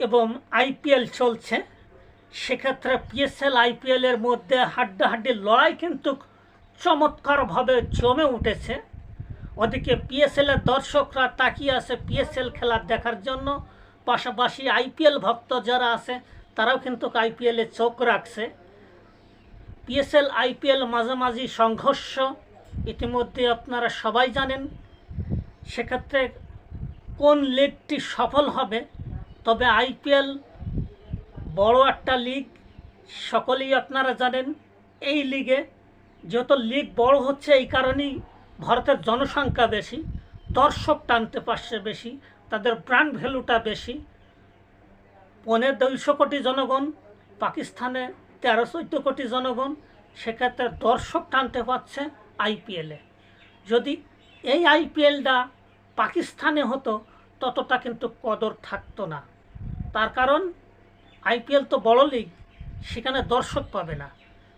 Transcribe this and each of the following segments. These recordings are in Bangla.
এবং আইপিএল চলছে। সেক্ষেত্রে পিএসএল আইপিএলের মধ্যে হাড্ডাহাড্ডি লড়াই কিন্তু চমৎকারভাবে জমে উঠেছে। ওদিকে পিএসএলের দর্শকরা তাকিয়ে আছে পিএসএল খেলা দেখার জন্য। পাশাপাশি আইপিএল ভক্ত যারা আছে, তারাও কিন্তু আইপিএলে চোখ রাখছে। পিএসএল, আইপিএল মাঝামাঝি সংঘর্ষ, ইতিমধ্যে আপনারা সবাই জানেন। সেক্ষেত্রে কোন লিগটি সফল হবে তবে আইপিএল বড় একটা লিগ, সকলেই আপনারা জানেন এই লিগে যত লিগ বড় হচ্ছে এই কারণেই ভারতের জনসংখ্যা বেশি, দর্শক টানতে পারছে বেশি, তাদের ব্র্যান্ড ভ্যালুটা বেশি। পনে দুইশো কোটি জনগণ, পাকিস্তানে তেরো চোদ্দ কোটি জনগণ, সেক্ষেত্রে দর্শক টানতে পারছে আইপিএলে যদি এই আইপিএলটা পাকিস্তানে হতো, ততটা কিন্তু কদর থাকতো না। তার কারণ আইপিএল তো বড় লিগ, সেখানে দর্শক পাবে না।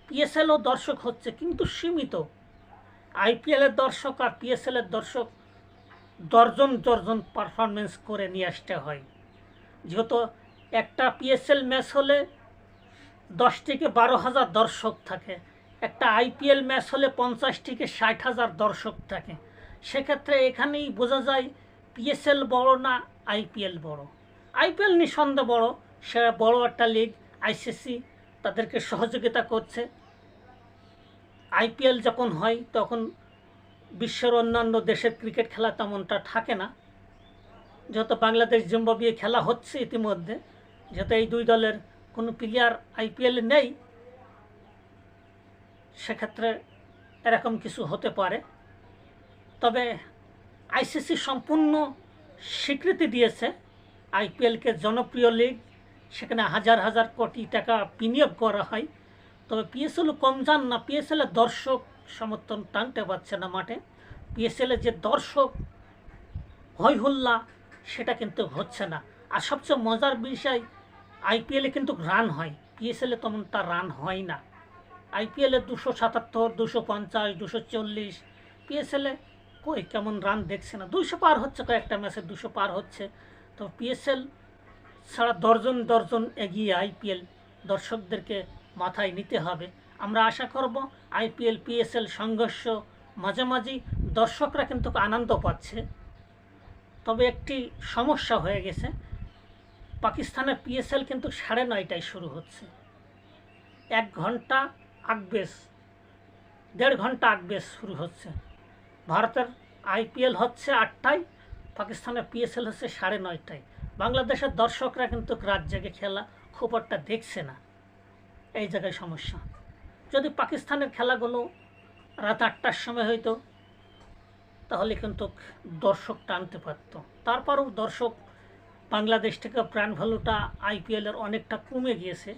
পিএসএলও দর্শক হচ্ছে কিন্তু সীমিত। আইপিএলের দর্শক আর পিএসএলের দর্শক দর্জন দর্জন পারফরমেন্স করে নিয়ে আসতে হয়। যেহেতু একটা পিএসএল ম্যাচ হলে দশ থেকে বারো হাজার দর্শক থাকে, একটা আইপিএল ম্যাচ হলে পঞ্চাশ থেকে ষাট হাজার দর্শক থাকে। সেক্ষেত্রে এখানেই বোঝা যায় পিএসএল বড় না আইপিএল বড়। আইপিএল নিঃসন্দেহ বড়। সে বড় একটা লিগ, আইসিসি তাদেরকে সহযোগিতা করছে। আইপিএল যখন হয়, তখন বিশ্বের অন্যান্য দেশের ক্রিকেট খেলা তেমনটা থাকে না। যত বাংলাদেশ, জিম্বাবুয়ে খেলা হচ্ছে ইতিমধ্যে, যেহেতু এই দুই দলের কোনো প্লেয়ার আইপিএলে নেই, সেক্ষেত্রে এরকম কিছু হতে পারে। তবে আইসিসি সম্পূর্ণ স্বীকৃতি দিয়েছে। আইপিএলকে জনপ্রিয় লিগ, সেখানে হাজার হাজার কোটি টাকা বিনিয়োগ করা হয়। তবে পিএসএলও কম যান না পিএসএলের দর্শক সমর্থন টানতে পারছে না মাঠে। পিএসএলের যে দর্শক হই হুল্লা সেটা কিন্তু হচ্ছে না। আর সবচেয়ে মজার বিষয়, আইপিএলে কিন্তু রান হয়। পিএসএলে তেমনটা রান হয় না। আইপিএলে দুশো সাতাত্তর, দুশো পঞ্চাশ, দুশো চল্লিশ, পিএসএলে কই কেমন রান দেখছে না। দুশো পার হচ্ছে কয়েকটা ম্যাচে, দুশো পার হচ্ছে। তো পিএসএল ছাড়া দর্জন দর্জন এগিয়ে আইপিএল দর্শকদেরকে মাথায় নিতে হবে। আমরা আশা করব আইপিএল পিএসএল সংঘর্ষ মাঝামাঝি দর্শকরা কিন্তু আনন্দ পাচ্ছে। তবে একটি সমস্যা হয়ে গেছে। পাকিস্তানের পিএসএল কিন্তু সাড়ে নয়টায় শুরু হচ্ছে। এক ঘণ্টা আগবেশ, দেড় ঘণ্টা আগবেশ শুরু হচ্ছে। ভারতের আইপিএল হচ্ছে আটটায়। পাকিস্তানের পিএসএল হচ্ছে সাড়ে নয়টায়। বাংলাদেশের দর্শকরা কিন্তু রাত জেগে খেলা খুব একটা দেখছে না। এই জায়গায় সমস্যা। যদি পাকিস্তানের খেলাগুলো রাত আটটার সময় হইতো, তাহলে কিন্তু দর্শক টানতে পারত। তারপরও দর্শক বাংলাদেশ থেকে প্রাণ ভ্যালুটা আইপিএলের অনেকটা কমে গিয়েছে।